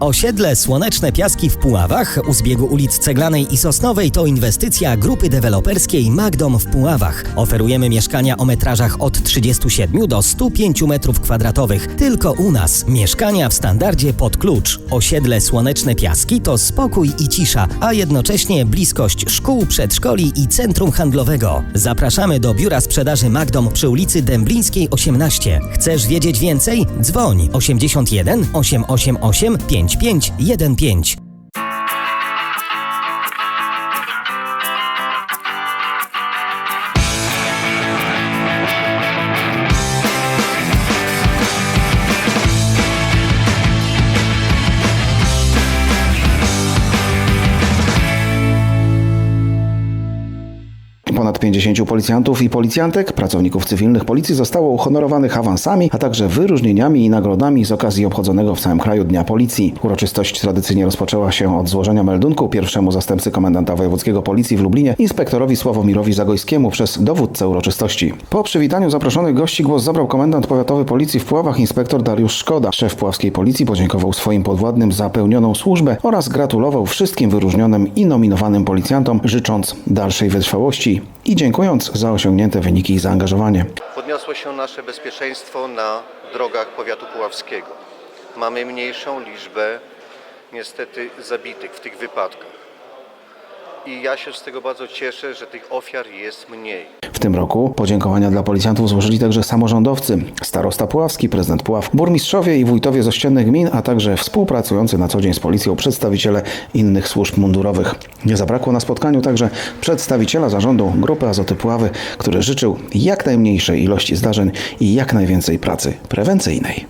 Osiedle Słoneczne Piaski w Puławach u zbiegu ulic Ceglanej i Sosnowej to inwestycja grupy deweloperskiej Magdom w Puławach. Oferujemy mieszkania o metrażach od 37 do 105 metrów kwadratowych. Tylko u nas. Mieszkania w standardzie pod klucz. Osiedle Słoneczne Piaski to spokój i cisza, a jednocześnie bliskość szkół, przedszkoli i centrum handlowego. Zapraszamy do biura sprzedaży Magdom przy ulicy Dęblińskiej 18. Chcesz wiedzieć więcej? Dzwoń 81 888 5515. Ponad 50 policjantów i policjantek, pracowników cywilnych policji zostało uhonorowanych awansami, a także wyróżnieniami i nagrodami z okazji obchodzonego w całym kraju Dnia Policji. Uroczystość tradycyjnie rozpoczęła się od złożenia meldunku pierwszemu zastępcy komendanta wojewódzkiego policji w Lublinie, inspektorowi Sławomirowi Zagojskiemu przez dowódcę uroczystości. Po przywitaniu zaproszonych gości głos zabrał komendant powiatowy policji w Puławach inspektor Dariusz Szkoda. Szef puławskiej policji podziękował swoim podwładnym za pełnioną służbę oraz gratulował wszystkim wyróżnionym i nominowanym policjantom, życząc dalszej wytrwałości i dziękując za osiągnięte wyniki i zaangażowanie. Podniosło się nasze bezpieczeństwo na drogach powiatu puławskiego. Mamy mniejszą liczbę niestety zabitych w tych wypadkach. I ja się z tego bardzo cieszę, że tych ofiar jest mniej. W tym roku podziękowania dla policjantów złożyli także samorządowcy, starosta puławski, prezydent Puław, burmistrzowie i wójtowie z ościennych gmin, a także współpracujący na co dzień z policją przedstawiciele innych służb mundurowych. Nie zabrakło na spotkaniu także przedstawiciela zarządu Grupy Azoty Puławy, który życzył jak najmniejszej ilości zdarzeń i jak najwięcej pracy prewencyjnej.